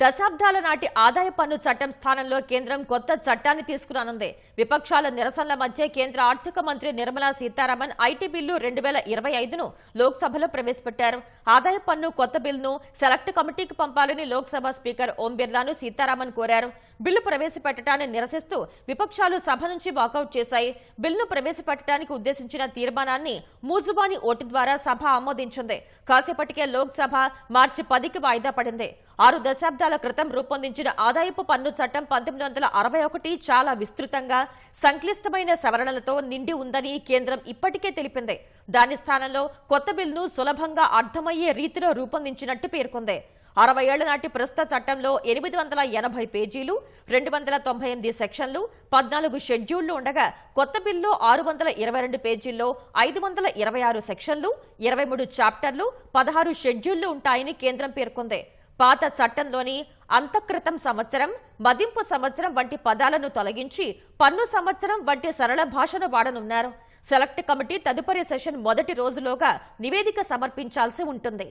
దశాబ్దాల నాటి ఆదాయ పన్ను చట్టం స్థానంలో కేంద్రం కొత్త చట్టాన్ని తీసుకురానుంది. విపక్షాల నిరసనల మధ్య కేంద్ర ఆర్థిక మంత్రి నిర్మలా సీతారామన్ ఐటీ బిల్లు రెండు వేల ఇరవై ఐదును లోక్సభలో ప్రవేశపెట్టారు. ఆదాయ పన్ను కొత్త బిల్లును సెలెక్ట్ కమిటీకి పంపాలని లోక్సభ స్పీకర్ ఓం బిర్లాను సీతారామన్ కోరారు. బిల్లు ప్రవేశపెట్టడాన్ని నిరసిస్తూ విపక్షాలు సభ నుంచి వాకౌట్ చేశాయి. బిల్లును ప్రవేశపెట్టడానికి ఉద్దేశించిన తీర్మానాన్ని మూజుబాని ఓటు ద్వారా సభ ఆమోదించింది. కాసేపటికే లోక్సభ మార్చి పదికి వాయిదా పడింది. ఆరు దశాబ్దాల క్రితం రూపొందించిన ఆదాయపు పన్ను చట్టం పంతొమ్మిది వందల అరవై ఒకటి చాలా విస్తృతంగా సంక్లిష్టమైన సవరణలతో నిండి ఉందని కేంద్రం ఇప్పటికే తెలిపింది. దాని స్థానంలో కొత్త బిల్లును సులభంగా అర్థమయ్యే రీతిలో రూపొందించినట్టు పేర్కొంది. అరవై ఏళ్ళ నాటి ప్రస్తుత చట్టంలో ఎనిమిది వందల ఎనభై పేజీలు రెండు వందల తొంభై ఎనిమిది సెక్షన్లు పద్నాలుగు షెడ్యూళ్ళు ఉండగా కొత్త బిల్లులో ఆరు వందల ఇరవై రెండు పేజీల్లో ఐదు వందల ఇరవై ఆరు సెక్షన్లు ఇరవై మూడు చాప్టర్లు పదహారు షెడ్యూళ్ళు ఉంటాయని కేంద్రం పేర్కొంది. పాత చట్టంలోని అంతఃకృతం సంవత్సరం మదింపు సంవత్సరం వంటి పదాలను తొలగించి పన్ను సంవత్సరం వంటి సరళ భాషను వాడనున్నారు. సెలెక్ట్ కమిటీ తదుపరి సెషన్ మొదటి రోజులోగా నివేదిక సమర్పించాల్సి ఉంటుంది.